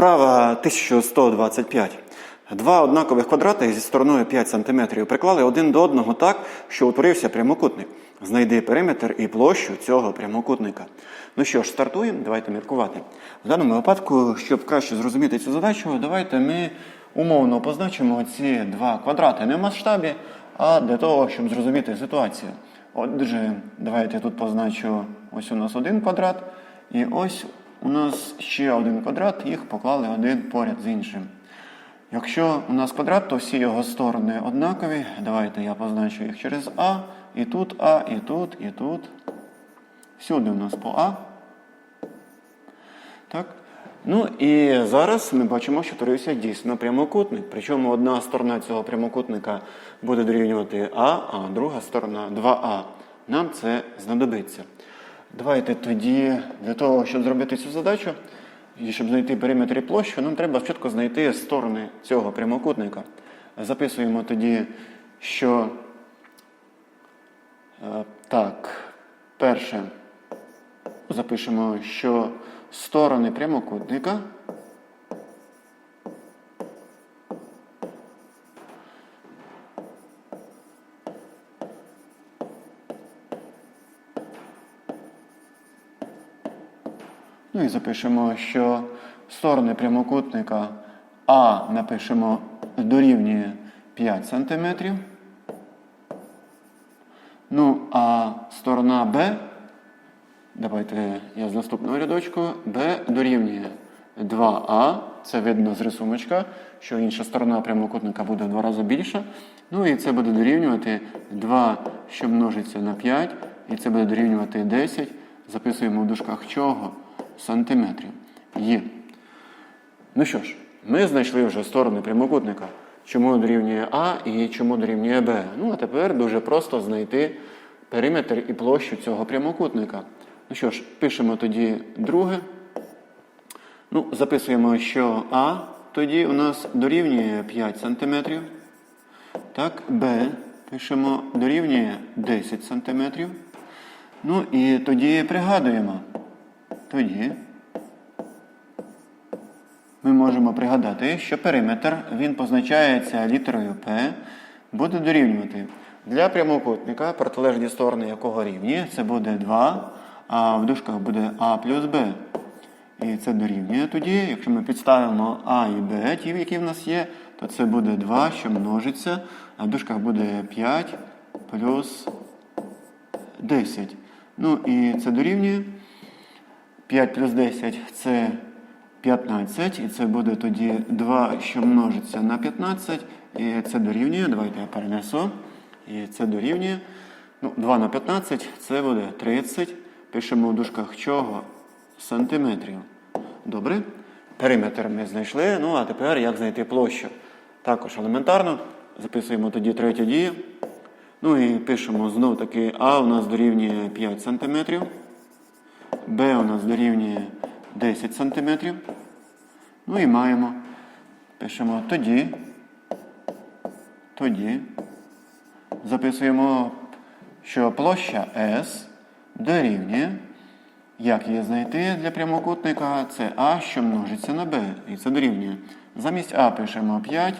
Вправа 1125. Два однакових квадрати зі стороною 5 см приклали один до одного так, що утворився прямокутник. Знайди периметр і площу цього прямокутника. Ну що ж, стартуємо, давайте міркувати. В даному випадку, щоб краще зрозуміти цю задачу, давайте ми умовно позначимо ці два квадрати не в масштабі, а для того, щоб зрозуміти ситуацію. Отже, давайте я тут позначу ось у нас один квадрат, і ось у нас ще один квадрат, їх поклали один поряд з іншим. Якщо у нас квадрат, то всі його сторони однакові. Давайте я позначу їх через А, і тут А, і тут, і тут. Всюди у нас по А. Так. Ну і зараз ми бачимо, що творився дійсно прямокутник. Причому одна сторона цього прямокутника буде дорівнювати А, а друга сторона 2А. Нам це знадобиться. Давайте тоді, для того, щоб зробити цю задачу, і щоб знайти периметр і площу, нам треба спочатку знайти сторони цього прямокутника. Записуємо тоді, що е, так, перше, запишемо, що сторони прямокутника Ну і запишемо, що сторони прямокутника А напишемо дорівнює 5 см. Ну, а сторона Б, давайте я з наступного рядочку, Б дорівнює 2А. Це видно з рисуночка, що інша сторона прямокутника буде в два рази більша. Ну і це буде дорівнювати 2, що множиться на 5, і це буде дорівнювати 10. Записуємо в дужках чого? Сантиметрів. Є. Ну що ж, ми знайшли вже сторони прямокутника. Чому дорівнює А і чому дорівнює Б. Ну, а тепер дуже просто знайти периметр і площу цього прямокутника. Ну що ж, пишемо тоді друге. Ну, записуємо, що А тоді у нас дорівнює 5 см. Так, Б пишемо дорівнює 10 см. Ну і тоді пригадуємо. Тоді ми можемо пригадати, що периметр він позначається літерою П, буде дорівнювати для прямокутника, протилежні сторони якого рівні, це буде 2, а в дужках буде А плюс Б. І це дорівнює тоді, якщо ми підставимо А і Б, ті, які в нас є, то це буде 2, що множиться, а в дужках буде 5 плюс 10. Ну і це дорівнює. 5 плюс 10 це 15, і це буде тоді 2, що множиться на 15, і це дорівнює. Давайте я перенесу. І це дорівнює. Ну, 2 на 15 це буде 30. Пишемо в дужках чого? Сантиметрів. Добре. Периметр ми знайшли. Ну, а тепер як знайти площу? Також елементарно. Записуємо тоді третю дію. Ну і пишемо знов таки А у нас дорівнює 5 сантиметрів. Б у нас дорівнює 10 см. Ну і маємо. Пишемо тоді. Тоді. Записуємо, що площа S дорівнює. Як її знайти для прямокутника? Це А, що множиться на Б. І це дорівнює. Замість А пишемо 5,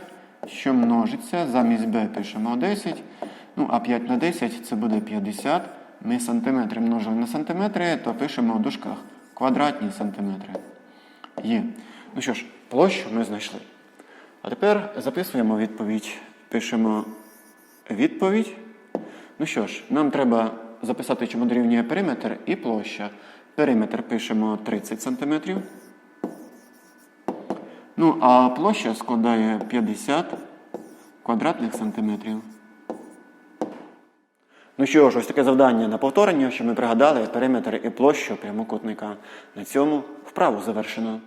що множиться, замість Б пишемо 10. Ну, а 5 на 10 це буде 50. Ми сантиметри множимо на сантиметри, то пишемо в дужках квадратні сантиметри. Є. Ну що ж, площу ми знайшли. А тепер записуємо відповідь. Пишемо відповідь. Ну що ж, нам треба записати, чому дорівнює периметр і площа. Периметр пишемо 30 см. Ну, а площа складає 50 квадратних сантиметрів. Ну що ж, ось таке завдання на повторення, що ми пригадали периметр і площу прямокутника. На цьому вправу завершено.